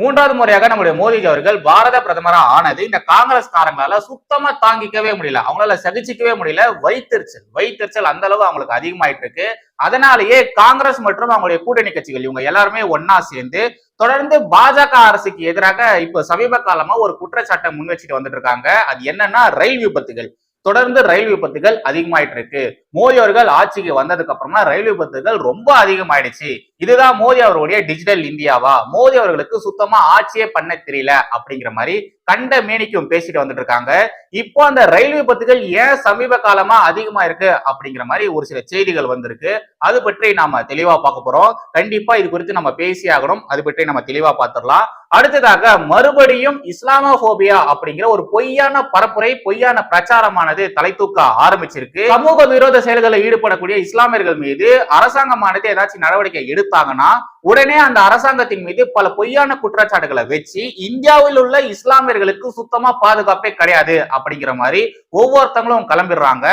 மூன்றாவது முறையாக நம்முடைய மோடிஜி அவர்கள் பாரத பிரதமராக ஆனது இந்த காங்கிரஸ் காரங்களால சுத்தமா தாங்கிக்கவே முடியல. அவங்களால சகிச்சிக்கவே முடியல. வைத்தறிச்சல் வைத்தறிச்சல் அந்த அளவு அவங்களுக்கு அதிகமாயிட்டு இருக்கு. அதனாலேயே காங்கிரஸ் மற்றும் அவங்களுடைய கூட்டணி கட்சிகள் இவங்க எல்லாருமே ஒன்னா சேர்ந்து தொடர்ந்து பாஜக அரசுக்கு எதிராக இப்ப சமீப காலமா ஒரு குற்றச்சாட்டை முன் வச்சுட்டு வந்துட்டு இருக்காங்க. அது என்னன்னா ரயில் விபத்துகள். தொடர்ந்து ரயில் விபத்துகள் அதிகமாயிட்டு இருக்கு. மோடி அவர்கள் ஆட்சிக்கு வந்ததுக்கு அப்புறமா ரயில் விபத்துகள் ரொம்ப அதிகமாயிடுச்சு. இதுதான் மோடி அவர்களுடைய டிஜிட்டல் இந்தியாவா? மோடி அவர்களுக்கு சுத்தமா ஆட்சியே பண்ண தெரியல அப்படிங்கிற மாதிரி கண்ட மேனிக்கும் பேசிட்டு வந்துட்டு இருக்காங்க. இப்போ அந்த ரயில் விபத்துகள் ஏன் சமீப காலமா அதிகமா இருக்கு அப்படிங்கிற மாதிரி ஒரு சில செய்திகள் வந்திருக்கு. அது பற்றி நாம தெளிவா பார்க்க போறோம். கண்டிப்பா இது குறித்து நம்ம பேசி ஆகணும். அது பற்றி நம்ம தெளிவா பார்த்துடலாம். அடுத்ததாக மறுபடியும் இஸ்லாமோபியா அப்படிங்கிற ஒரு பொய்யான பரப்புரை பொய்யான பிரச்சாரமானது தலை தூக்க ஆரம்பிச்சிருக்கு. சமூக விரோத செயல்களில் ஈடுபடக்கூடிய இஸ்லாமியர்கள் மீது அரசாங்கமானது ஏதாச்சும் நடவடிக்கை எடுத்தாங்கன்னா உடனே அந்த அரசாங்கத்தின் மீது பல பொய்யான குற்றச்சாட்டுகளை வச்சு இந்தியாவில் உள்ள இஸ்லாமியர்களுக்கு சுத்தமா பாதுகாப்பே கிடையாது அப்படிங்கிற மாதிரி ஒவ்வொருத்தங்களும் கிளம்பிடுறாங்க.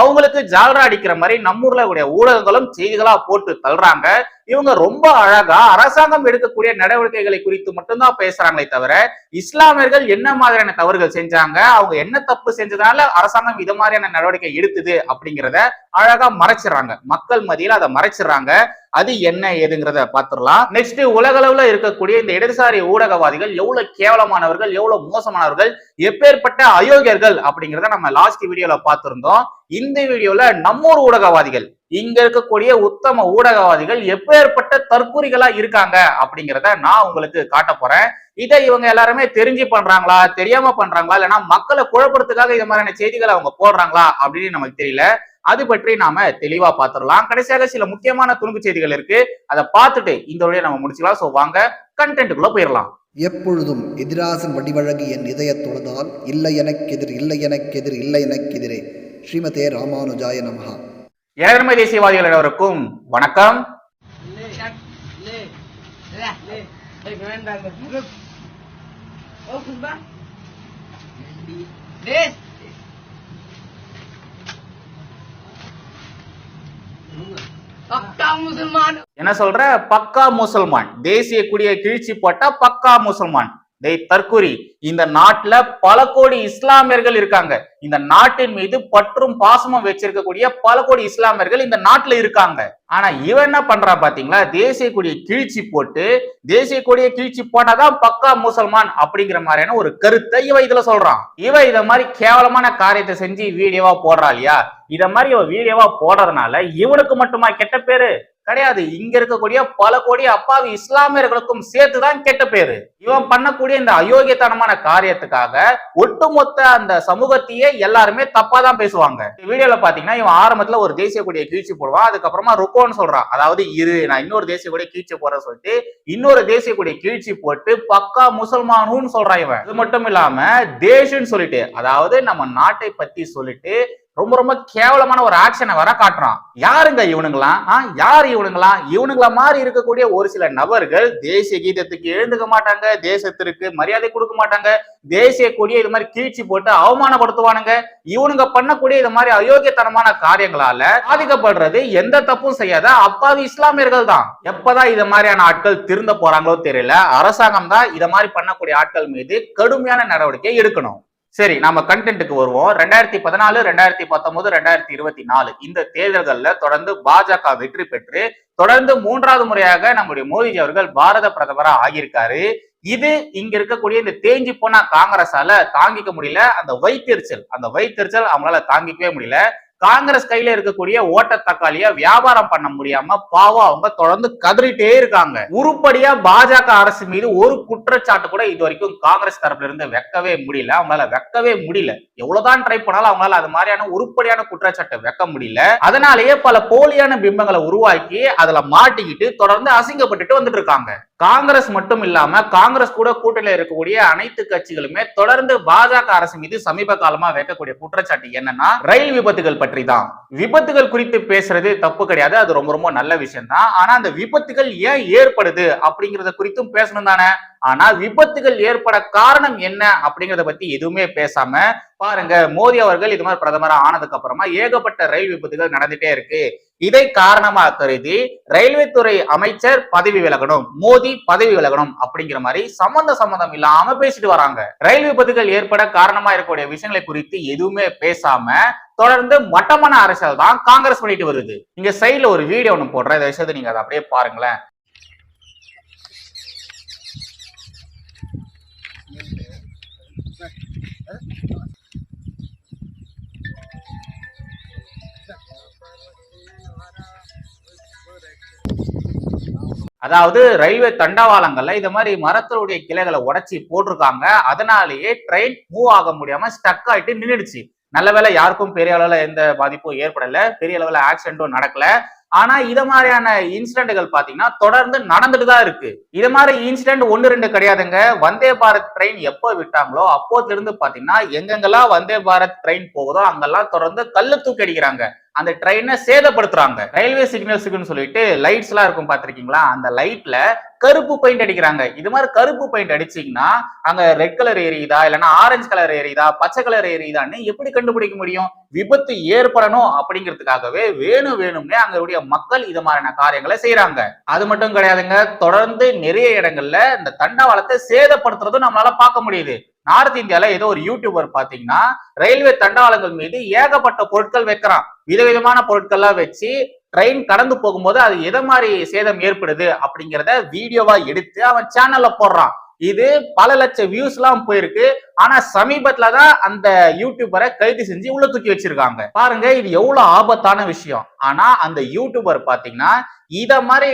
அவங்களுக்கு ஜால்ரா அடிக்கிற மாதிரி நம்ம ஊர்ல கூடிய ஊடகங்களும் செய்திகளா போட்டு தள்ளுறாங்க. இவங்க ரொம்ப அழகா அரசாங்கம் எடுக்கக்கூடிய நடவடிக்கைகளை குறித்து மட்டும்தான் பேசுறாங்களே தவிர இஸ்லாமியர்கள் என்ன மாதிரியான தவறுகள் செஞ்சாங்க அவங்க என்ன தப்பு செஞ்சதுனால அரசாங்கம் இது மாதிரியான நடவடிக்கை எடுத்தது அப்படிங்கிறத அழகா மறைச்சிடுறாங்க. மக்கள் மத்தியில் அதை மறைச்சிடுறாங்க. அது என்ன ஏதுங்கிறத பார்த்துடலாம். நெக்ஸ்ட் உலக அளவுல இருக்கக்கூடிய இந்த இடதுசாரி ஊடகவாதிகள் எவ்வளவு கேவலமானவர்கள் எவ்வளவு மோசமானவர்கள் எப்பேற்பட்ட அயோக்கியர்கள் அப்படிங்கிறத நம்ம லாஸ்ட் வீடியோல பார்த்திருந்தோம். இந்த வீடியோல நம்மூர் ஊடகவாதிகள் இங்க இருக்கக்கூடிய உத்தம ஊடகவாதிகள் எப்பேற்பட்ட தற்கூரிகளா இருக்காங்க அப்படிங்கிறத நான் உங்களுக்கு காட்ட போறேன். இதை இவங்க எல்லாருமே தெரிஞ்சு பண்றாங்களா தெரியாம பண்றாங்களா இல்லைன்னா மக்களை குழப்பறதுக்காக இது மாதிரியான செய்திகளை அவங்க போடுறாங்களா அப்படின்னு நமக்கு தெரியல. அது பற்றி நாம தெளிவா பார்த்துடலாம் கடைசியாக சில முக்கியமான துணுக்கு செய்திகள் இருக்கு. அதை பார்த்துட்டு இந்த வழியை நம்ம முடிச்சுக்கலாம். ஸோ வாங்க கண்டென்ட்டுக்குள்ள போயிடலாம். எப்பொழுதும் எதிராசன் வடிவழகு என் இதயத் தொழுதால் இல்லை எனக்கெதிர் இல்லை எனக்கெதிர் இல்லை எனக்கெதிரே ஸ்ரீமதே ராமானுஜாய நமஹா. ஏழமை தேசியவாதிகள் அனைவருக்கும் வணக்கம். என்ன சொல்ற? பக்கா முசல்மான். தேசிய கொடியை கிழிச்சு போட்டா பக்கா முசல்மான். டேய் தற்குறி இந்த நாட்டுல பல கோடி இஸ்லாமியர்கள் இருக்காங்க. இந்த நாட்டின் மீது பற்றும் பாசமும் வச்சிருக்கக்கூடிய பல கோடி இஸ்லாமியர்கள் இந்த நாட்டுல இருக்காங்க. ஆனா இவன் என்ன பண்றா பாத்தீங்களா? தேசிய கொடியை கிழிச்சு போட்டு தேசிய கொடியை கிழிச்சு போட்டாதான் பக்கா முசல்மான் அப்படிங்கிற மாதிரியான ஒரு கருத்தை இவன் இதுல சொல்றான். இவன் இத மாதிரி கேவலமான காரியத்தை செஞ்சு வீடியோவா போடுறா இல்லையா? இத மாதிரி இவன் வீடியோவா போடுறதுனால இவனுக்கு மட்டுமா கெட்ட பேரு? கிடையாது. இங்க இருக்கக்கூடிய பல கோடி அப்பாவி இஸ்லாமியர்களுக்கும் சேர்த்துதான் கெட்ட பேரு. இவன் பண்ணக்கூடிய இந்த அயோக்கியத்தனமான காரியத்துக்காக ஒட்டுமொத்த அந்த சமூகத்தையே எல்லாருமே தப்பா தான் பேசுவாங்க. இந்த வீடியோல பாத்தீங்கன்னா இவன் ஆரம்பத்துல ஒரு தேசிய கொடியை கீழ்ச்சி போடுவான். அதுக்கப்புறமா ருக்கோன்னு சொல்றான். அதாவது இரு நான் இன்னொரு தேசிய கொடியை கீழ்ச்சி போறேன்னு சொல்லிட்டு இன்னொரு தேசிய கொடியை கீழ்ச்சி போட்டு பக்கா முசல்மானுன்னு சொல்றான் இவன். இது மட்டும் இல்லாம தேஷன்னு சொல்லிட்டு அதாவது நம்ம நாட்டை பத்தி சொல்லிட்டு ரொம்ப ரொம்ப கேவலமான ஒரு ஆக்ஷனை வர காட்டுறான். யாருங்க இவனுங்களாம்? ஆ, யார் இவனுங்களாம்? இவனுங்கள மாதிரி இருக்கக்கூடிய ஒரு சில நபர்கள் தேசிய கீதத்துக்கு எழுந்துக்க மாட்டாங்க தேசத்திற்கு மரியாதை கொடுக்க மாட்டாங்க தேசிய கொடியை இது மாதிரி கீழ்ச்சி போட்டு அவமானப்படுத்துவானுங்க. இவனுங்க பண்ணக்கூடிய இது மாதிரி அயோக்கியத்தனமான காரியங்களால பாதிக்கப்படுறது எந்த தப்பும் செய்யாத அப்பாவி இஸ்லாமியர்கள் தான். எப்பதான் இது மாதிரியான ஆட்கள் திருந்த போறாங்களோ தெரியல. அரசாங்கம் தான் இதை மாதிரி பண்ணக்கூடிய ஆட்கள் மீது கடுமையான நடவடிக்கை எடுக்கணும். சரி நம்ம கண்டென்ட்டுக்கு வருவோம். ரெண்டாயிரத்தி பதினாலு ரெண்டாயிரத்தி பத்தொன்பது ரெண்டாயிரத்தி இருபத்தி நாலு. இந்த தேர்தல்கள்ல தொடர்ந்து பாஜக வெற்றி பெற்று தொடர்ந்து மூன்றாவது முறையாக நம்முடைய மோடிஜி அவர்கள் பாரத பிரதமராக ஆகியிருக்காரு. இது இங்க இருக்கக்கூடிய இந்த தேஞ்சி போன காங்கிரஸால தாங்கிக்க முடியல. அந்த வைத்தெரிச்சல் அந்த வைத்தெரிச்சல் அவங்களால தாங்கிக்கவே முடியல. காங்கிரஸ் கையில இருக்கக்கூடிய ஓட்ட தக்காளிய வியாபாரம் பண்ண முடியாம பாவம் அவங்க தொடர்ந்து கதறிட்டே இருக்காங்க. உருப்படியா பாஜக அரசு மீது ஒரு குற்றச்சாட்டு கூட இது வரைக்கும் காங்கிரஸ் தரப்புல இருந்து வைக்கவே முடியல. அவங்களால வைக்கவே முடியல. எவ்வளவுதான் ட்ரை பண்ணாலும் அவங்களால அது மாதிரியான உருப்படியான குற்றச்சாட்டை வைக்க முடியல. அதனாலேயே பல போலியான பிம்பங்களை உருவாக்கி அதுல மாட்டிக்கிட்டு தொடர்ந்து அசிங்கப்பட்டுட்டு வந்துட்டு இருக்காங்க. காங்கிரஸ் மட்டும் இல்லாம காங்கிரஸ் கூட கூட்டணியில் இருக்கக்கூடிய அனைத்து கட்சிகளுமே தொடர்ந்து பாஜக அரசு மீது சமீப காலமா வைக்கக்கூடிய குற்றச்சாட்டு என்னன்னா ரயில் விபத்துகள் பற்றி தான் விபத்துகள் குறித்து பேசுறது தப்பு கிடையாது அது ரொம்ப ரொம்ப நல்ல விஷயம் தான் ஆனா அந்த விபத்துகள் ஏன் ஏற்படுது அப்படிங்கறத குறித்தும் பேசணும் தானே? ஆனா விபத்துகள் ஏற்பட காரணம் என்ன அப்படிங்கறத பத்தி எதுவுமே பேசாம பாருங்க மோடி அவர்கள் இது மாதிரி பிரதமர் ஆனதுக்கு அப்புறமா ஏகப்பட்ட ரயில் விபத்துகள் நடந்துட்டே இருக்கு. இதை காரணமா கருதி ரயில்வே துறை அமைச்சர் பதவி விலகணும் மோடி பதவி விலகணும் அப்படிங்கிற மாதிரி சம்பந்த சம்பந்தம் இல்லாம பேசிட்டு வராங்க. ரயில் விபத்துகள் ஏற்பட காரணமா இருக்கக்கூடிய விஷயங்களை குறித்து எதுவுமே பேசாம தொடர்ந்து மட்டமான அரசியல் தான் காங்கிரஸ் பண்ணிட்டு வருது. இங்க சைடுல ஒரு வீடியோ ஒன்று போடுற இந்த விஷயத்தை நீங்க அதை அப்படியே பாருங்களேன். அதாவது ரயில்வே தண்டவாளங்கள்ல இந்த மாதிரி மரத்தினுடைய கிளைகளை உடைச்சி போட்டிருக்காங்க. அதனாலேயே ட்ரெயின் மூவ் ஆக முடியாம ஸ்டக் ஆயிட்டு நின்றுடுச்சு நல்ல வேலை யாருக்கும் பெரிய அளவுல எந்த பாதிப்பும் ஏற்படல. பெரிய அளவுல ஆக்சிடென்ட்டும் நடக்கல. ஆனா இத மாதிரியான இன்சிடென்ட்கள் பாத்தீங்கன்னா தொடர்ந்து நடந்துட்டு தான் இருக்கு. இது மாதிரி இன்சிடென்ட் ஒன்னு ரெண்டு கிடையாதுங்க. வந்தே பாரத் ட்ரெயின் எப்போ விட்டாங்களோ அப்போதுல இருந்து பாத்தீங்கன்னா எங்கெங்கெல்லாம் வந்தே பாரத் ட்ரெயின் போகுதோ அங்கெல்லாம் தொடர்ந்து கல்லு தூக்கி அடிக்கிறாங்க. அந்த ட்ரெயினை சேதப்படுத்துறாங்க. ரயில்வே சிக்னல்ஸுக்குன்னு சொல்லிட்டு லைட்ஸ் எல்லாம் இருக்கும் பாத்திருக்கீங்களா? அந்த லைட்ல கருப்பு பெயிண்ட் அடிக்கிறாங்க. இது மாதிரி கருப்பு பெயிண்ட் அடிச்சீங்கன்னா அங்க ரெட் கலர் எரியுதா இல்லைன்னா ஆரஞ்சு கலர் எரியுதா பச்சை கலர் எரியுதான்னு எப்படி கண்டுபிடிக்க முடியும்? விபத்து ஏற்படணும் அப்படிங்கிறதுக்காகவே வேணும் வேணும்னே அங்களுடைய மக்கள் இது மாதிரியான காரியங்களை செய்யறாங்க அது மட்டும் கிடையாதுங்க தொடர்ந்து நிறைய இடங்கள்ல இந்த தண்டவாளத்தை சேதப்படுத்துறதும் நம்மளால பார்க்க முடியுது. நார்த் இந்தியால ஏதோ ஒரு யூடியூபர் பாத்தீங்கன்னா ரயில்வே தண்டவாளங்கள் மீது ஏகப்பட்ட பொருட்கள் வைக்கிறான். விதவிதமான பொருட்கள்லாம் வச்சு ட்ரெயின் கடந்து போகும்போது அது எதை மாதிரி சேதம் ஏற்படுது அப்படிங்கிறத வீடியோவா எடுத்து அவன் சேனல்ல போடுறான். இது பல லட்சம் வியூஸ் எல்லாம் போயிருக்கு. ஆனா சமீபத்துல தான் அந்த யூடியூபரை கைது செஞ்சு உள்ள தூக்கி வச்சிருக்காங்க. பாருங்க இது எவ்வளவு ஆபத்தான விஷயம். ஆனா அந்த யூடியூபர் பாத்தீங்கன்னா இத மாதிரி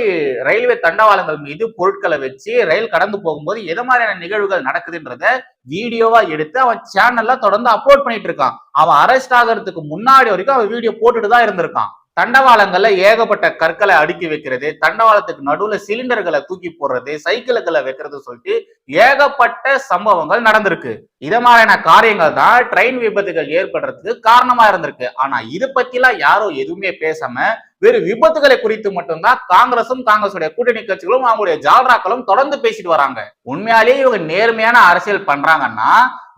ரயில்வே தண்டவாளங்கள் மீது பொருட்களை வச்சு ரயில் கடந்து போகும்போது எது மாதிரியான நிகழ்வுகள் நடக்குதுன்றத வீடியோவா எடுத்து அவன் சேனல்ல தொடர்ந்து அப்லோட் பண்ணிட்டு இருக்கான். அவன் அரெஸ்ட் ஆகிறதுக்கு முன்னாடி வரைக்கும் அவன் வீடியோ போட்டுட்டு தான் இருந்திருக்கான். தண்டவாளங்கள்ல ஏகப்பட்ட கற்களை அடுக்கி வைக்கிறது தண்டவாளத்துக்கு நடுவுல சிலிண்டர்களை தூக்கி போடுறது சைக்கிள்களை வைக்கிறது சொல்லிட்டு ஏகப்பட்ட சம்பவங்கள் நடந்திருக்கு. இத மாதிரியான காரியங்கள் தான் ட்ரெயின் விபத்துகள் ஏற்படுறதுக்கு காரணமா இருந்திருக்கு. ஆனா இது பத்திலாம் யாரும் எதுவுமே பேசாம வெறும் விபத்துகளை குறித்து மட்டும்தான் காங்கிரசும் காங்கிரசுடைய கூட்டணி கட்சிகளும் அவங்களுடைய ஜால்ராக்களும் தொடர்ந்து பேசிட்டு வராங்க. உண்மையாலேயே இவங்க நேர்மையான அரசியல் பண்றாங்கன்னா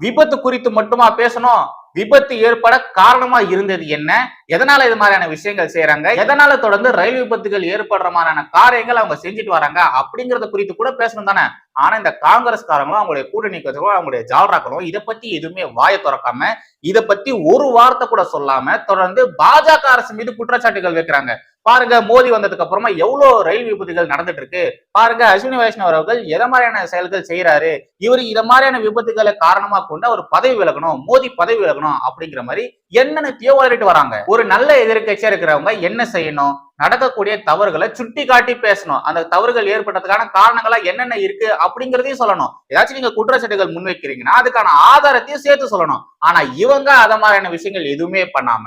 விபத்து குறித்து மட்டுமா பேசணும்? விபத்து ஏற்பட காரணமா இருந்தது என்ன? எதனால இது மாதிரியான விஷயங்கள் செய்யறாங்க எதனால தொடர்ந்து ரயில் விபத்துகள் ஏற்படுற மாதிரியான காரியங்கள் அவங்க செஞ்சுட்டு வராங்க? அப்படிங்கறத குறித்து கூட பேசணும் தானே. ஆனா இந்த காங்கிரஸ்காரங்களும் அவங்களுடைய கூட்டணி கட்சிகளும் அவங்களுடைய ஜால்ராக்களும் இதை பத்தி எதுவுமே வாயை திறக்காம இதை பத்தி ஒரு வார்த்தை கூட சொல்லாம தொடர்ந்து பாஜக அரசு மீது குற்றச்சாட்டுகள் வைக்கிறாங்க. பாருங்க மோடி வந்ததுக்கு அப்புறமா எவ்வளவு ரயில் விபத்துகள் நடந்துட்டு இருக்கு பாருங்க அஸ்வினி வைஷ்ணவ் அவர்கள் எதை மாதிரியான செயல்கள் செய்யறாரு இவர் இத மாதிரியான விபத்துகளை காரணமா கொண்டு அவர் பதவி விலகணும் மோடி பதவி விலகணும் அப்படிங்கிற மாதிரி என்னென்னத்தையோ வளரிட்டு வராங்க? ஒரு நல்ல எதிர்கட்சியா இருக்கிறவங்க என்ன செய்யணும்? நடக்கக்கூடிய தவறுகளை சுட்டி காட்டி பேசணும். அந்த தவறுகள் ஏற்பட்டதுக்கான காரணங்களா என்னென்ன இருக்கு அப்படிங்கிறதையும் சொல்லணும். ஏதாச்சும் நீங்க குற்றச்சாட்டுகள் முன்வைக்கிறீங்கன்னா அதுக்கான ஆதாரத்தையும் சேர்த்து சொல்லணும். ஆனா இவங்க அத மாதிரியான விஷயங்கள் எதுவுமே பண்ணாம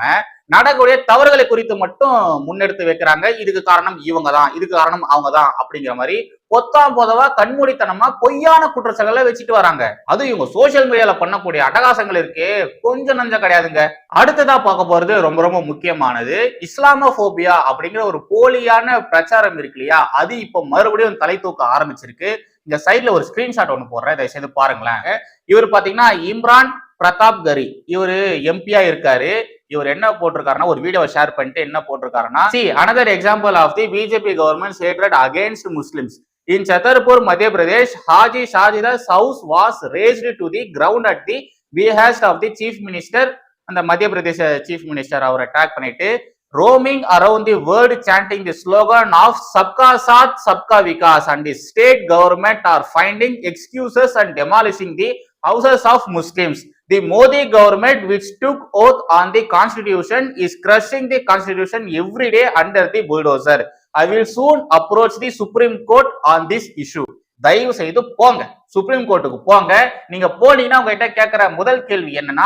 நடக்கூடிய தவறுகளை குறித்து மட்டும் முன்னெடுத்து வைக்கிறாங்க. இதுக்கு காரணம் இவங்க தான் இதுக்கு காரணம் அவங்க தான் அப்படிங்கிற மாதிரி பொத்தாம் போதவா கண்மூடித்தனமா பொய்யான குற்றச்சாட்டுகளை வச்சுட்டு வராங்க. அது இவங்க சோசியல் மீடியால பண்ணக்கூடிய அட்டகாசங்கள் இருக்கே. கொஞ்சம் நஞ்சம் கிடையாதுங்க. அடுத்ததா பார்க்க போறது ரொம்ப ரொம்ப முக்கியமானது. இஸ்லாமோபியா அப்படிங்கிற ஒரு போலியான பிரச்சாரம் இருக்கு இல்லையா? அது இப்போ மறுபடியும் தலை தூக்க ஆரம்பிச்சிருக்கு. இந்த சைட்ல ஒரு ஸ்கிரீன்ஷாட் ஒன்று போடுறேன். இதை செய்து பாருங்களேன். இவர் பாத்தீங்கன்னா இம்ரான் பிரதாப் கரி. இவரு எம்பியா இருக்காரு. இவர் என்ன போட்டிருக்காருன்னா ஒரு வீடியோ ஷேர் பண்ணிட்டு என்ன போட்டிருக்காருன்னா see another example of the BJP government hatred against Muslims in Chhatarpur Madhya Pradesh Haji ஷாஜிதாஸ் house was razed to the ground at the behest of the chief minister அந்த மத்திய பிரதேச சீஃப் மினிஸ்டர் அவரை attack பண்ணிட்டு roaming around the world chanting the slogan of Sabka Saath Sabka Vikas and the state government are finding excuses and demolishing the houses of Muslims. The Modi government, which took oath on the constitution, is crushing the constitution every day under the bulldozer. I will soon approach the Supreme Court on this issue. தயவு செய்து போங்க supreme கோர்ட்டுக்கு போங்க நீங்க போனீங்கன்னா உங்ககிட்ட கேட்கிற முதல் கேள்வி என்னன்னா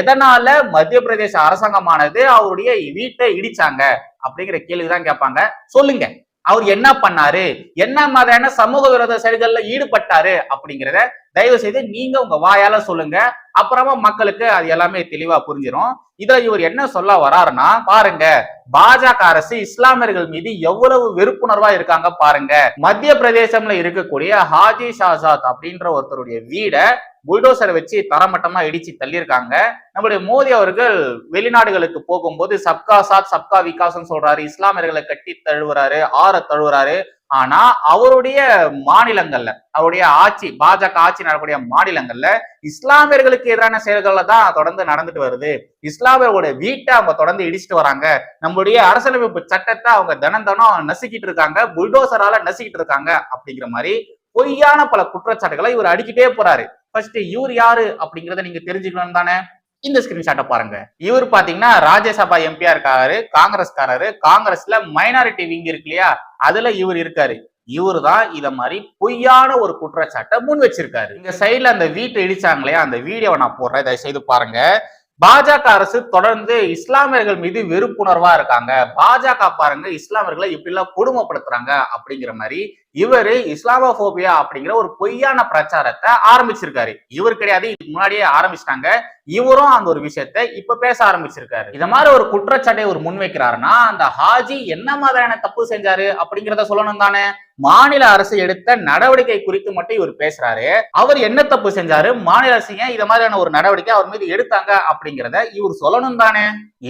எதனால மத்திய பிரதேச அரசாங்கமானது அவருடைய வீட்டை இடிச்சாங்க அப்படிங்கிற கேள்வி தான் கேட்பாங்க சொல்லுங்க அவர் என்ன பண்ணாரு? என்ன மாதிரியான சமூக விரோத செயல்கள்ல ஈடுபட்டாரு அப்படிங்கிறத தயவு செய்து நீங்க உங்க வாயால சொல்லுங்க. அப்புறமா மக்களுக்கு அது எல்லாமே தெளிவா புரிஞ்சிடும் இதுல இவர் என்ன சொல்ல வராருன்னா பாருங்க பாஜக அரசு இஸ்லாமியர்கள் மீது எவ்வளவு வெறுப்புணர்வா இருக்காங்க பாருங்க. மத்திய பிரதேசம்ல இருக்கக்கூடிய ஹாஜி ஷாசாத் அப்படின்ற ஒருத்தருடைய வீடை புல்டோசரை வச்சு தரமட்டமா இடிச்சு தள்ளியிருக்காங்க. நம்முடைய மோடி அவர்கள் வெளிநாடுகளுக்கு போகும்போது சப்கா சாத் சப்கா விகாசம் சொல்றாரு இஸ்லாமியர்களை கட்டி தழுவுறாரு ஆற தழுவுறாரு. ஆனா அவருடைய மாநிலங்கள்ல அவருடைய ஆட்சி பாஜக ஆட்சி நடக்கக்கூடிய மாநிலங்கள்ல இஸ்லாமியர்களுக்கு எதிரான செயல்கள்ல தான் தொடர்ந்து நடந்துட்டு வருது. இஸ்லாமியர்களுடைய வீட்டை அவங்க தொடர்ந்து இடிச்சிட்டு வராங்க. நம்மளுடைய அரசியலமைப்பு சட்டத்தை அவங்க தினம் தினம் நசுக்கிட்டு இருக்காங்க. புல்டோசரால நசுக்கிட்டு இருக்காங்க அப்படிங்கிற மாதிரி பொய்யான பல குற்றச்சாட்டுகளை இவர் அடிக்கிட்டே போறாரு. ஃபர்ஸ்ட் இவர் யாரு அப்படிங்கறத நீங்க தெரிஞ்சுக்கணும் தானே? இந்த ஸ்கிரீன்ஷாட்டை பாருங்க. இவர் பாத்தீங்கன்னா ராஜ்யசபா எம்பியா இருக்காரு காங்கிரஸ்காரரு காங்கிரஸ்ல மைனாரிட்டி விங் இருக்கு இல்லையா? அதுல இவர் இருக்காரு. இவரு தான் இத மாதிரி பொய்யான ஒரு குற்றச்சாட்டை முன் வச்சிருக்காரு. இந்த சைட்ல அந்த வீட்டை இடிச்சாங்க இல்லையா? அந்த வீடியோவை நான் போடுறேன். தயவு செய்து பாருங்க. பாஜக அரசு தொடர்ந்து இஸ்லாமியர்கள் மீது வெறுப்புணர்வா இருக்காங்க. பாஜக பாருங்க இஸ்லாமியர்களை இப்படி எல்லாம் கொடுமைப்படுத்துறாங்க அப்படிங்கிற மாதிரி இவரு இஸ்லாமோபியா அப்படிங்கிற ஒரு பொய்யான பிரச்சாரத்தை ஆரம்பிச்சிருக்காரு. இவர் கிடையாது இதுக்கு முன்னாடியே ஆரம்பிச்சிட்டாங்க. இவரும் அந்த ஒரு விஷயத்த இப்ப பேச ஆரம்பிச்சிருக்காரு. இந்த மாதிரி ஒரு குற்றச்சாட்டை ஒரு முன்வைக்கிறாருன்னா அந்த ஹாஜி என்ன மாதிரியான தப்பு செஞ்சாரு அப்படிங்கிறத சொல்லணும் தானே. மாநில அரசு எடுத்த நடவடிக்கை குறித்து மட்டும் இவர் பேசுறாரு. அவர் என்ன தப்பு செஞ்சாரு? மாநில அரசு ஏன் இத மாதிரியான ஒரு நடவடிக்கை அவர் மீது எடுத்தாங்க அப்படிங்கிறத இவர் சொல்லணும் தானே.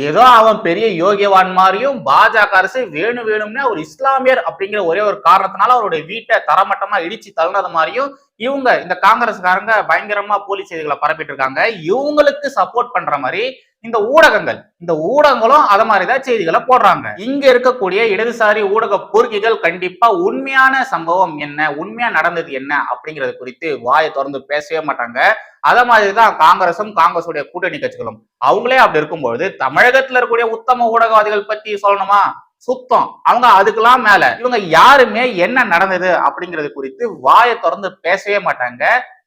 ஏதோ அவன் பெரிய யோகியவான் மாதிரியும் பாஜக அரசு வேணும் வேணும்னு ஒரு இஸ்லாமியர் அப்படிங்கிற ஒரே ஒரு காரணத்தினால அவருடைய வீட்டை தரமட்டமா இடிச்சு தள்ளினது மாதிரியும் இவங்க இந்த காங்கிரஸ்காரங்க பயங்கரமா போலி செய்திகளை பரப்பிட்டு இருக்காங்க இவங்களுக்கு சப்போர்ட் பண்ற மாதிரி இந்த ஊடகங்கள் இந்த ஊடகங்களும் அத மாதிரிதான் செய்திகளை போடுறாங்க. இங்க இருக்கக்கூடிய இடதுசாரி ஊடக பொறுக்கிகள் கண்டிப்பா உண்மையான சம்பவம் என்ன உண்மையா நடந்தது என்ன அப்படிங்கறது குறித்து வாயை தொடர்ந்து பேசவே மாட்டாங்க. அத மாதிரிதான் காங்கிரசும் காங்கிரஸுடைய கூட்டணி கட்சிகளும். அவங்களே அப்படி இருக்கும்பொழுது தமிழகத்துல இருக்கக்கூடிய உத்தம ஊடகவாதிகள் பத்தி சொல்லணுமா? சுத்தம். அவங்க அதுக்கெல்லாம் மேல. இவங்க யாருமே என்ன நடந்தது அப்படிங்கிறது குறித்து வாயை திறந்து பேசவே மாட்டாங்க.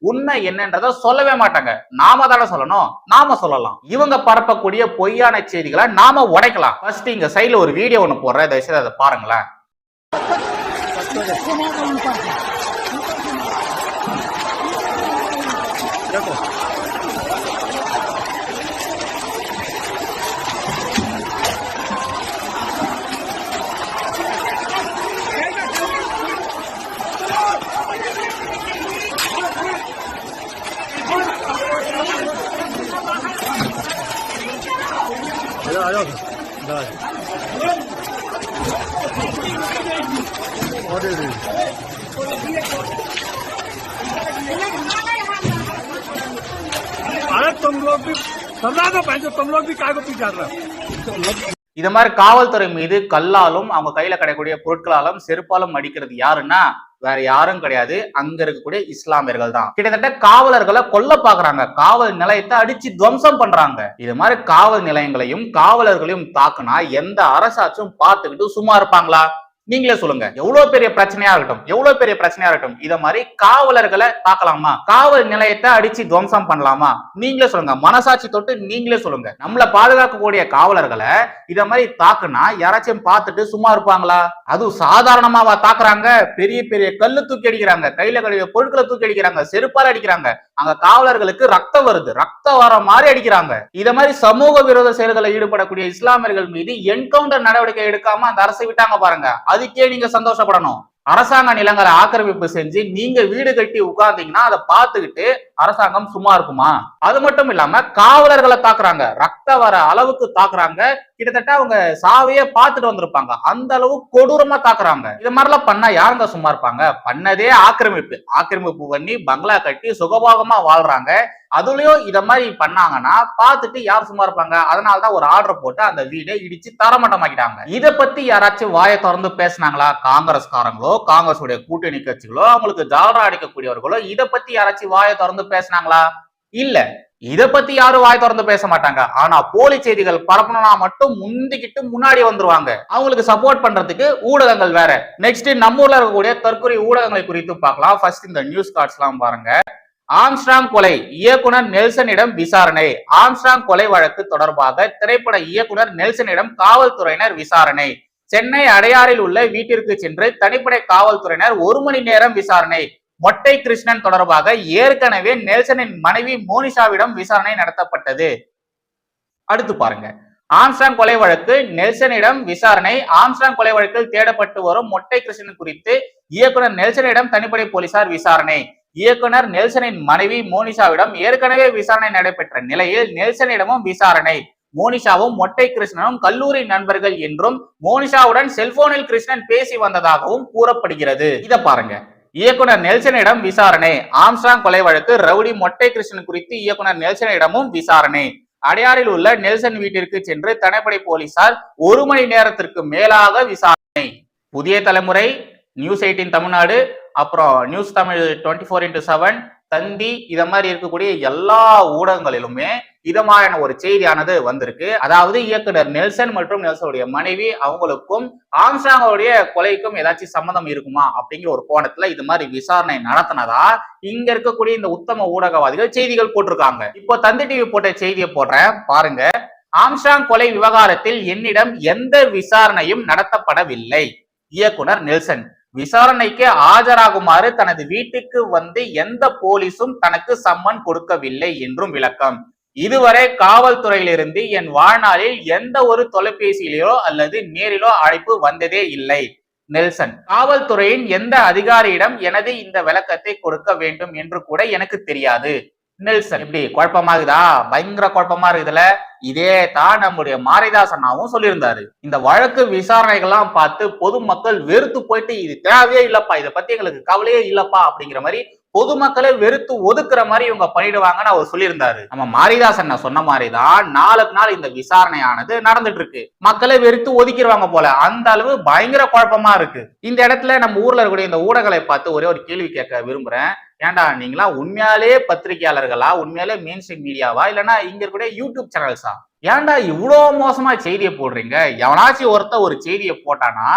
உண்மை என்னன்றத சொல்லவே மாட்டாங்க. நாம தானே சொல்லணும். நாம சொல்லலாம். இவங்க பரப்பக்கூடிய பொய்யான செய்திகளை நாம உடைக்கலாம். ஃபர்ஸ்ட் இங்க சைடுல ஒரு வீடியோ ஒண்ணு போடுறேன். தயவுசெய்து அதை பாருங்களேன். अरे तुम लोग भी समझा दो भाई तुम लोग भी काय को पीछा रहे இது மாதிரி காவல்துறை மீது கல்லாலும் அவங்க கையில கிடைக்கக்கூடிய பொருட்களாலும் செருப்பாலும் அடிக்கிறது யாருன்னா வேற யாரும் கிடையாது. அங்க இருக்கக்கூடிய இஸ்லாமியர்கள் தான் கிட்டத்தட்ட காவலர்களை கொல்ல பாக்குறாங்க. காவல் நிலையத்தை அடிச்சு துவம்சம் பண்றாங்க. இது மாதிரி காவல் நிலையங்களையும் காவலர்களையும் தாக்குனா எந்த அரசாச்சும் பார்த்துக்கிட்டு சும்மா இருப்பாங்களா? நீங்களே சொல்லுங்க. எவ்வளவு பெரிய பிரச்சனையா இருக்கட்டும் எவ்வளவு பெரிய பிரச்சனையா இருக்கட்டும் இத மாதிரி காவலர்களை தாக்கலாமா காவல் நிலையத்தை அடிச்சு துவம்சம் பண்ணலாமா? நீங்களே சொல்லுங்க. மனசாட்சி தொட்டு நீங்களே சொல்லுங்க. நம்மள பாதுகாக்கக்கூடிய காவலர்களை இத மாதிரி தாக்குனா யாராச்சும் பார்த்துட்டு சும்மா இருப்பாங்களா? அதுவும் சாதாரணமாவா தாக்குறாங்க. பெரிய பெரிய கல்லு தூக்கி அடிக்கிறாங்க. கையில கழுவிய பொருட்களை தூக்கி அடிக்கிறாங்க. செருப்பால் அடிக்கிறாங்க. அங்க காவலர்களுக்கு ரத்தம் வருது. ரத்தம் வர மாதிரி அடிக்கிறாங்க. இத மாதிரி சமூக விரோத செயல்களில் ஈடுபடக்கூடிய இஸ்லாமியர்கள் மீது என்கவுண்டர் நடவடிக்கை எடுக்காம அந்த அரசை விட்டாங்க பாருங்க. அதுக்கே நீங்க சந்தோஷப்படணும். அரசாங்க நிலங்களை ஆக்கிரமிப்பு செஞ்சு நீங்க வீடு கட்டி உட்கார்ந்தீங்கன்னா அதை பார்த்துக்கிட்டு அரசாங்கம் சும்மா இருக்குமா? அது மட்டும் இல்லாம காவலர்களை தாக்குறாங்க. ரத்த வர அளவுக்கு தாக்குறாங்க. கிட்டத்தட்ட அவங்க சாவையே பார்த்துட்டு வந்திருப்பாங்க. அந்த அளவு கொடூரமா தாக்குறாங்க. இது மாதிரிலாம் பண்ணா யாருங்க சும்மா இருப்பாங்க? பண்ணதே ஆக்கிரமிப்பு. ஆக்கிரமிப்பு பண்ணி பங்களா கட்டி சுகபோகமா வாழ்றாங்க. அதுலயும் இத மாதிரி பண்ணாங்கன்னா பார்த்துட்டு யார் சும்மா இருப்பாங்க? அதனாலதான் ஒரு ஆர்டர் போட்டு அந்த வீடை இடிச்சு தரமட்டமாக்கிட்டாங்க. இத பத்தி யாராச்சும் வாயை திறந்து பேசுனாங்களா? காங்கிரஸ்காரங்களோ காங்கிரஸுடைய கூட்டணி கட்சிகளோ அவங்களுக்கு ஜாலரா அடிக்கக்கூடியவர்களோ இத பத்தி யாராச்சும் வாயை திறந்து பேசுனாங்களா? இல்ல. இத பத்தி யாரும் வாய் திறந்து பேச மாட்டாங்க. ஆனா போலி செய்திகள் பரப்பணும்னா மட்டும் முந்திக்கிட்டு முன்னாடி வந்துருவாங்க. அவங்களுக்கு சப்போர்ட் பண்றதுக்கு ஊடகங்கள் வேற. நெக்ஸ்ட் நம்ம ஊர்ல இருக்கக்கூடிய தற்கொலை ஊடகங்களை குறித்து பார்க்கலாம். ஃபர்ஸ்ட் இந்த நியூஸ் கார்ட்ஸ் எல்லாம் பாருங்க. ஆம்ஸ்ட்ராங் கொலை இயக்குனர் நெல்சனிடம் விசாரணை. ஆம்ஸ்ட்ராங் கொலை வழக்கு தொடர்பாக திரைப்பட இயக்குனர் நெல்சனிடம் காவல்துறையினர் விசாரணை. சென்னை அடையாறில் உள்ள வீட்டிற்கு சென்று தனிப்படை காவல்துறையினர் ஒரு மணி நேரம் விசாரணை. மொட்டை கிருஷ்ணன் தொடர்பாக ஏற்கனவே நெல்சனின் மனைவி மோனிஷாவிடம் விசாரணை நடத்தப்பட்டது. அடுத்து பாருங்க. ஆம்ஸ்டாங் கொலை வழக்கு நெல்சனிடம் விசாரணை. ஆம்ஸ்டாங் கொலை வழக்கில் தேடப்பட்டு வரும் மொட்டை கிருஷ்ணன் குறித்து இயக்குனர் நெல்சனிடம் தனிப்படை போலீசார் விசாரணை. இயக்குனர் நெல்சனின் மனைவி மோனிஷாவிடம் ஏற்கனவே விசாரணை நடைபெற்ற நிலையில் நெல்சனிடமும் விசாரணை. மோனிஷாவும் மொட்டை கிருஷ்ணனும் கல்லூரி நண்பர்கள் என்றும் மோனிஷாவுடன் செல்போனில் கிருஷ்ணன் பேசி வந்ததாகவும் கூறப்படுகிறது. இத பாருங்க. இயக்குனர் நெல்சனிடம் விசாரணை. ஆம்ஸ்டாங் கொலை வழக்கு ரவுடி மொட்டை கிருஷ்ணன் குறித்து இயக்குனர் நெல்சனிடமும் விசாரணை. அடையாறில் உள்ள நெல்சன் வீட்டிற்கு சென்று தனிப்படை போலீசார் ஒரு மணி நேரத்திற்கு மேலாக விசாரணை. புதிய தலைமுறை நியூஸ் எயிட்டின் தமிழ்நாடு அப்புறம் news Tamil twenty four into seven Thanthi இத மாதிரி இருக்கக்கூடிய எல்லா ஊடகங்களிலுமே இதமான ஒரு செய்தியானது வந்திருக்கு. அதாவது இயக்குனர் நெல்சன் மற்றும் நெல்சனுடைய மனைவி அவங்களுக்கும் ஆம்சாங்கோடைய கொலைக்கும் ஏதாச்சும் சம்மந்தம் இருக்குமா அப்படிங்கிற ஒரு கோணத்துல இது மாதிரி விசாரணை நடத்தினதா இங்க இருக்கக்கூடிய இந்த உத்தம ஊடகவாதிகள் செய்திகள் போட்டிருக்காங்க. இப்போ தந்தி டிவி போட்ட செய்தியை போடுறேன் பாருங்க. ஆம்சாங் கொலை விவகாரத்தில் என்னிடம் எந்த விசாரணையும் நடத்தப்படவில்லை. இயக்குனர் நெல்சன். விசாரணைக்கு ஆஜராகுமாறு தனது வீட்டுக்கு வந்து எந்த போலீசும் தனக்கு சம்மன் கொடுக்கவில்லை என்றும் விளக்கம். இதுவரை காவல்துறையிலிருந்து என் வாழ்நாளில் எந்த ஒரு தொலைபேசியிலோ அல்லது நேரிலோ அழைப்பு வந்ததே இல்லை. நெல்சன் காவல்துறையின் எந்த அதிகாரியிடம் எனது இந்த விளக்கத்தை கொடுக்க வேண்டும் என்று கூட எனக்கு தெரியாது. நெல்சன். இப்படி குழப்பமாகுதா பயங்கர குழப்பமா இருக்குதுல இதே தான் நம்முடைய மாரிதாஸ் அண்ணாவும் சொல்லியிருந்தாரு. இந்த வழக்கு விசாரணைகள்லாம் பார்த்து பொதுமக்கள் வெறுத்து போயிட்டு இது தேவையே இல்லப்பா இதை பத்தி எங்களுக்கு கவலையே இல்லப்பா அப்படிங்கிற மாதிரி பொதுமக்களை வெறுத்து ஒதுக்குற மாதிரி இவங்க பண்ணிடுவாங்கன்னு அவர் சொல்லியிருந்தாரு. நம்ம மாரிதாஸ் அண்ணா சொன்ன மாதிரிதான் நாளுக்கு நாள் இந்த விசாரணையானது நடந்துட்டு இருக்கு மக்களை வெறுத்து ஒதுக்கிடுவாங்க போல. அந்த அளவு பயங்கர குழப்பமா இருக்கு. இந்த இடத்துல நம்ம ஊர்ல இருக்கக்கூடிய இந்த ஊடகங்களை பார்த்து ஒரே ஒரு கேள்வி கேட்க விரும்புறேன். ஏன்டா நீங்களா உண்மையாலே பத்திரிகையாளர்களா? உண்மையாலே மெயின் ஸ்ட்ரீம் மீடியாவா இல்லைன்னா இங்க இருக்கக்கூடிய யூடியூப் சேனல்ஸா ஏன்டா இவ்வளோ மோசமா செய்தியை போடுறீங்க? எவனாச்சும் ஒருத்த ஒரு செய்தியை போட்டானா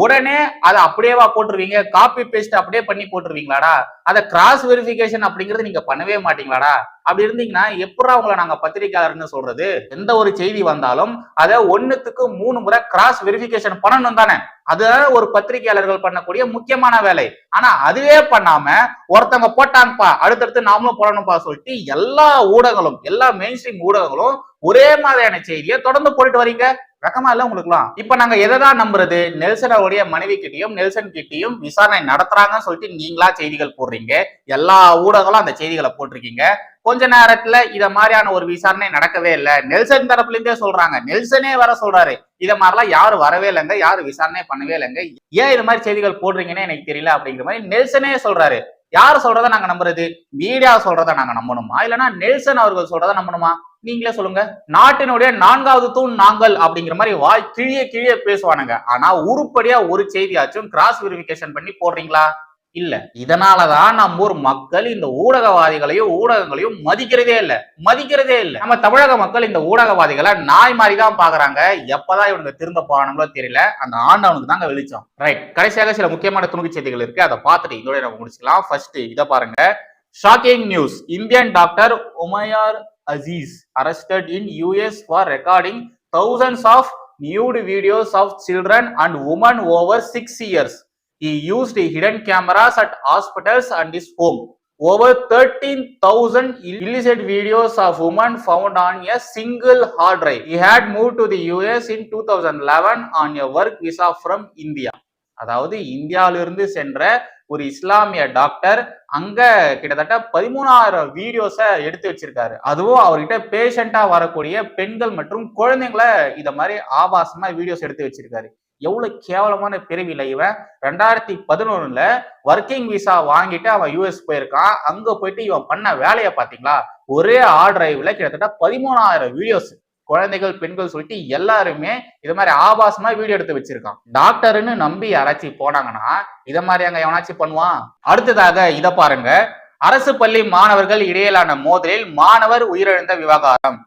உடனே அதை அப்படியேவா போட்டுருவீங்க? காப்பி பேஸ்ட் அப்படியே பண்ணி போட்டுருவீங்களாடா? அதை கிராஸ் வெரிஃபிகேஷன் அப்படிங்கறது நீங்க பண்ணவே மாட்டீங்களாடா? அப்படி இருந்தீங்கன்னா எப்படா உங்களை நாங்க பத்திரிகையாளர்னு சொல்றது? எந்த ஒரு செய்தி வந்தாலும் அதை ஒன்னுத்துக்கு மூணு முறை கிராஸ் வெரிஃபிகேஷன் பண்ணணும் தானே. அது ஒரு பத்திரிகையாளர்கள் பண்ணக்கூடிய முக்கியமான வேலை. ஆனா அதுவே பண்ணாம ஒருத்தவங்க போட்டாங்கப்பா அடுத்தடுத்து நாமளும் போடணும்ப்பா சொல்லிட்டு எல்லா ஊடகங்களும் எல்லா மெயின் ஸ்ட்ரீம் ஊடகங்களும் ஒரே மாதிரியான செய்தியை தொடர்ந்து போட்டுட்டு வரீங்க. வெக்கமா இல்ல உங்களுக்குலாம். இப்ப நாங்க எதை தான் நம்புறது? நெல்சன் அவருடைய மனைவி கிட்டயும் நெல்சன் கிட்டையும் விசாரணை நடத்துறாங்கன்னு சொல்லிட்டு நீங்களா செய்திகள் போடுறீங்க? எல்லா ஊடகங்களும் அந்த செய்திகளை போட்டிருக்கீங்க. கொஞ்ச நேரத்துல இத மாதிரியான ஒரு விசாரணை நடக்கவே இல்லை. நெல்சன் தரப்புல இருந்தே சொல்றாங்க. நெல்சனே வர சொல்றாரு. இத மாதிரிலாம் யாரும் வரவே இல்லைங்க. யாரும் விசாரணை பண்ணவே இல்லைங்க. ஏன் இது மாதிரி செய்திகள் போடுறீங்கன்னு எனக்கு தெரியல அப்படிங்கிற மாதிரி நெல்சனே சொல்றாரு. யார் சொல்றதை நாங்க நம்புறது? மீடியா சொல்றதை நாங்க நம்பணுமா? இல்லைன்னா நெல்சன் அவர்கள் சொல்றதை நம்பணுமா? நீங்களே சொல்லுங்க. நாட்டினுடைய நான்காவது தூண் நாங்கள் அப்படிங்கிற மாதிரி வாய் கிழிய கிழிய பேசுவானுங்க. ஆனா உருப்படியா ஒரு செய்தியாச்சும் கிராஸ் வெரிஃபிகேஷன் பண்ணி போடுறீங்களா? இல்ல. இதனாலதான் நம்ம ஊர் மக்கள் இந்த ஊடகவாதிகளையும் ஊடகங்களையும் மதிக்கிறதே இல்ல. மதிக்கிறதே இல்ல. நம்ம தமிழக மக்கள் இந்த ஊடகவாதிகளை நாய் மாதிரி தான் பாக்குறாங்க. எப்பதான் இவனுங்க திருந்த போறானுங்களோ தெரியல. அந்த ஆண்டவனுக்கு தாங்க வெளிச்சம். ரைட் கடைசியாக சில முக்கியமான துணுக்கு செய்திகள் இருக்கு. அதை பார்த்துட்டு இதோட நம்ம முடிச்சுக்கலாம். ஃபர்ஸ்ட் இதை பாருங்க. Shocking news Indian doctor Umair Aziz arrested in US for recording thousands of nude videos of children and women over six years he used hidden cameras at hospitals and is home over thirteen thousand illicit videos of women found on a single hard drive he had move to the US in two thousand eleven on a work visa from India அதாவது இந்தியாவிலிருந்து சென்ற ஒரு இஸ்லாமிய doctor அங்க கிட்டத்தட்ட பதிமூணாயிரம் வீடியோஸை எடுத்து வச்சிருக்காரு. அதுவும் அவர்கிட்ட பேஷண்டா வரக்கூடிய பெண்கள் மற்றும் குழந்தைங்களை இத மாதிரி ஆபாசமா வீடியோஸ் எடுத்து வச்சிருக்காரு. எவ்வளவு கேவலமான பிரிவில் இவன். ரெண்டாயிரத்தி பதினொன்னுல ஒர்க்கிங் விசா வாங்கிட்டு அவன் யூஎஸ் போயிருக்கான். அங்க போயிட்டு இவன் பண்ண வேலையை பாத்தீங்களா ஒரே ஆ டிரைவ்ல கிட்டத்தட்ட பதிமூணாயிரம் வீடியோஸ் குழந்தைகள் பெண்கள் சொல்லிட்டு எல்லாருமே இது மாதிரி ஆபாசமா வீடியோ எடுத்து வச்சிருக்கான். டாக்டர்னு நம்பி யாராச்சும் போனாங்கன்னா இத மாதிரி அங்க எவனாச்சும் பண்ணுவான்? அடுத்ததாக இத பாருங்க. அரசு பள்ளி மாணவர்கள் இடையிலான மோதலில் மாணவர் உயிரிழந்த விவகாரம்.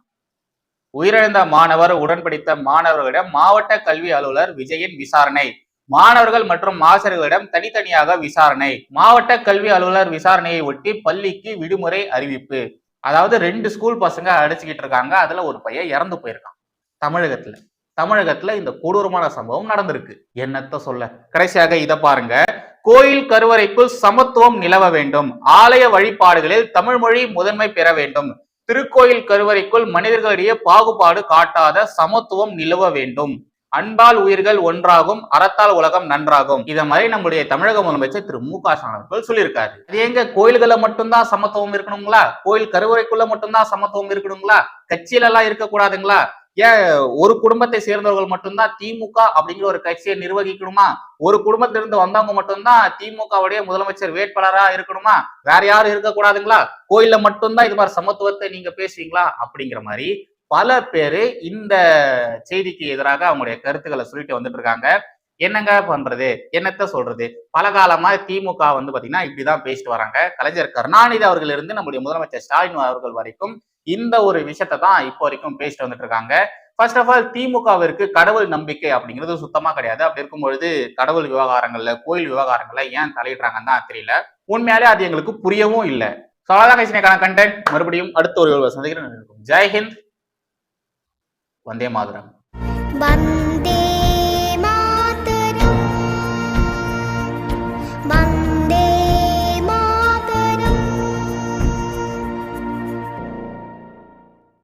உயிரிழந்த மாணவர் உடன்படித்த மாணவர்களிடம் மாவட்ட கல்வி அலுவலர் விஜயின் விசாரணை. மாணவர்கள் மற்றும் ஆசிரியர்களிடம் தனித்தனியாக விசாரணை. மாவட்ட கல்வி அலுவலர் விசாரணையை ஒட்டி பள்ளிக்கு விடுமுறை அறிவிப்பு. அதாவது ரெண்டு ஸ்கூல் பசங்க அடிச்சுக்கிட்டு இருக்காங்க. அதுல ஒரு பையன் இறந்து போயிருக்கான். தமிழகத்துல. தமிழகத்துல இந்த கொடூரமான சம்பவம் நடந்திருக்கு. என்னத்த சொல்ல? கடைசியாக இதை பாருங்க. கோயில் கருவறைக்குள் சமத்துவம் நிலவ வேண்டும். ஆலய வழிபாடுகளில் தமிழ் மொழி முதன்மை பெற வேண்டும். திருக்கோயில் கருவறைக்குள் மனிதர்களிடையே பாகுபாடு காட்டாத சமத்துவம் நிலவ வேண்டும். அன்பால் உயிர்கள் ஒன்றாகும் அறத்தால் உலகம் நன்றாகும். இத மாதிரி நம்முடைய தமிழக முதலமைச்சர் திரு மு க ஸ்டாலின் அவர்கள் சொல்லியிருக்காரு. அது எங்க கோயில்களை மட்டும்தான் சமத்துவம் இருக்கணுங்களா? கோயில் கருவறைக்குள்ள மட்டும்தான் சமத்துவம் இருக்கணுங்களா? கட்சியில எல்லாம் இருக்கக்கூடாதுங்களா? ஏன் ஒரு குடும்பத்தை சேர்ந்தவர்கள் மட்டும்தான் திமுக அப்படிங்கிற ஒரு கட்சியை நிர்வகிக்கணுமா? ஒரு குடும்பத்திலிருந்து வந்தவங்க மட்டும்தான் திமுகவுடைய முதலமைச்சர் வேட்பாளரா இருக்கணுமா? வேற யாரும் இருக்கக்கூடாதுங்களா? கோயில்ல மட்டும்தான் இது மாதிரி சமத்துவத்தை நீங்க பேசுவீங்களா அப்படிங்கிற மாதிரி பல பேர் இந்த செய்திக்கு எதிராக அவங்களுடைய கருத்துக்களை சொல்லிட்டு வந்துட்டு இருக்காங்க. என்னங்க பண்றது? என்னத்த சொல்றது? பல காலமா திமுக வந்து பாத்தீங்கன்னா இப்படிதான் பேசிட்டு வராங்க. கலைஞர் கருணாநிதி அவர்கள் இருந்து நம்முடைய முதலமைச்சர் ஸ்டாலின் அவர்கள் வரைக்கும் இந்த ஒரு விஷயத்தை தான் இப்போ வரைக்கும் பேசிட்டு வந்துட்டு இருக்காங்க. ஃபர்ஸ்ட் ஆஃப் ஆல் திமுகவிற்கு கடவுள் நம்பிக்கை அப்படிங்கிறது சுத்தமா கிடையாது. அப்படி இருக்கும் பொழுது கடவுள் விவகாரங்கள்ல கோயில் விவகாரங்கள்ல ஏன் தலையிடுறாங்கன்னு தான் தெரியல. உண்மையாலே அது எங்களுக்கு புரியவும் இல்லை. ஸோ அவ்வளோதான் கட்சிக்கான கண்டென்ட் மறுபடியும் அடுத்த ஒரு சந்திக்கிறேன். ஜெய்ஹிந்த் வந்தே மாதிரம்.